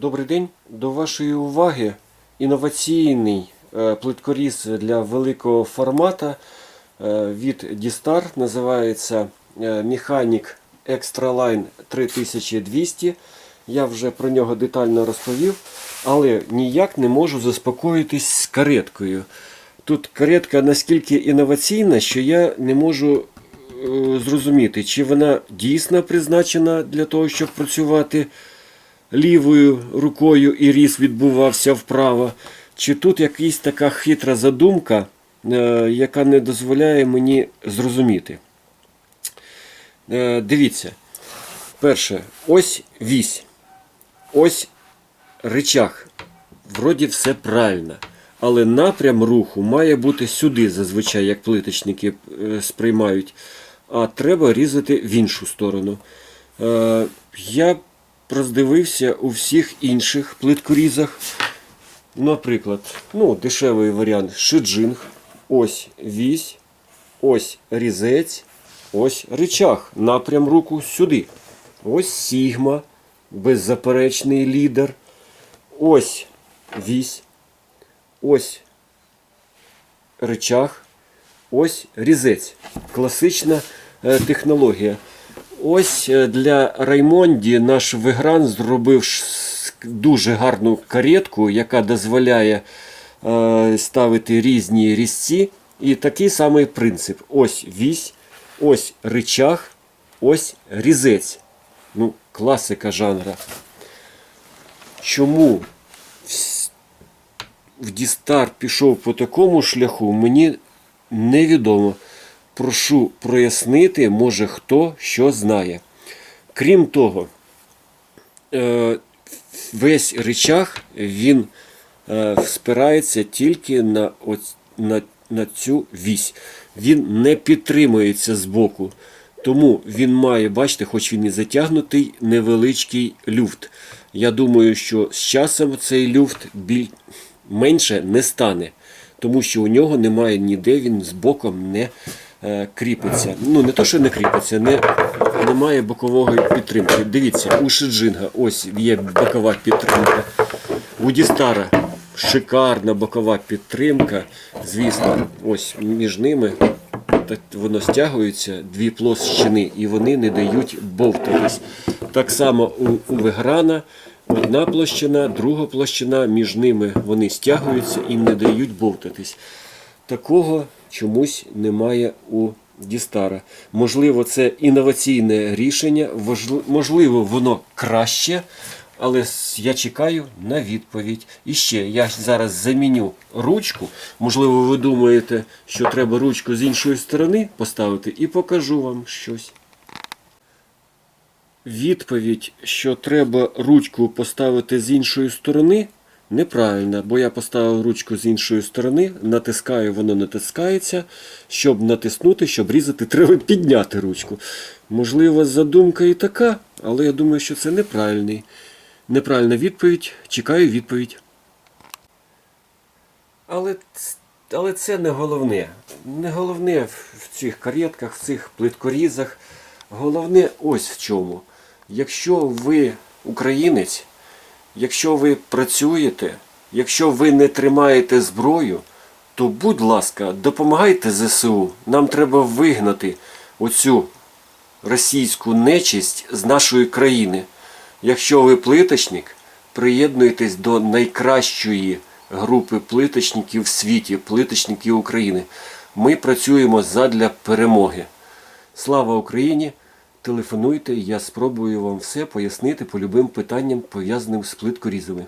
Добрий день. До вашої уваги інноваційний е, плиткоріз для великого формата е, від Distar. Називається Mechanic Extraline 3200. Я вже про нього детально розповів, але ніяк не можу заспокоїтись з кареткою. Тут каретка наскільки інноваційна, що я не можу е, зрозуміти, чи вона дійсно призначена для того, щоб працювати лівою рукою і різ відбувався вправо. Чи тут якась така хитра задумка, е, яка не дозволяє мені зрозуміти. Е, Дивіться. Перше, ось вісь. Ось речах. Вроді все правильно. Але напрям руху має бути сюди, зазвичай, як плиточники е, сприймають. А треба різати в іншу сторону. Я роздивився у всіх інших плиткорізах. Наприклад, ну, дешевий варіант шиджинг. Ось вісь, ось різець, ось речах. Напрям руку сюди. Ось Сігма, беззаперечний лідер. Ось вісь, ось речах, ось різець. Класична е, технологія. Ось е, для Раймонді наш Вигран зробив дуже гарну каретку, яка дозволяє е, ставити різні різці. І такий самий принцип. Ось вісь, ось ричаг, ось різець. Ну, класика жанра. Чому в Дістар пішов по такому шляху, мені невідомо. Прошу прояснити, може хто що знає. Крім того, е, весь речах він е, спирається тільки на, оць- на, на цю вісь. Він не підтримується збоку. Тому він має, бачите, хоч він і затягнутий, невеличкий люфт. Я думаю, що з часом цей люфт біль... менше не стане, тому що у нього немає ніде, він з боком не кріпиться. Ну, не то, що не кріпиться, не, немає бокової підтримки. Дивіться, у Шиджинга ось є бокова підтримка. У Дістара шикарна бокова підтримка. Звісно, ось між ними воно стягується, дві площини, і вони не дають бовтатись. Так само у, у Веграна одна площина, друга площина, між ними вони стягуються і не дають бовтатись. Такого чомусь немає у Дістара. Можливо, це інноваційне рішення, можливо, воно краще, але я чекаю на відповідь. І ще я зараз заміню ручку. Можливо, ви думаєте, що треба ручку з іншої сторони поставити, і покажу вам щось. Відповідь, що треба ручку поставити з іншої сторони, неправильна, бо я поставив ручку з іншої сторони, натискаю, воно натискається. Щоб натиснути, щоб різати, треба підняти ручку. Можливо, задумка і така, але я думаю, що це неправильний. Неправильна відповідь. Чекаю відповідь. Але, але це не головне. Не головне в цих каретках, в цих плиткорізах. Головне ось в чому. Якщо ви українець, якщо ви працюєте, якщо ви не тримаєте зброю, то будь ласка, допомагайте ЗСУ. Нам треба вигнати оцю російську нечисть з нашої країни. Якщо ви плиточник, приєднуйтесь до найкращої групи плиточників в світі, плиточників України. Ми працюємо задля перемоги. Слава Україні! Телефонуйте, я спробую вам все пояснити по любим питанням, пов'язаним з плиткорізами.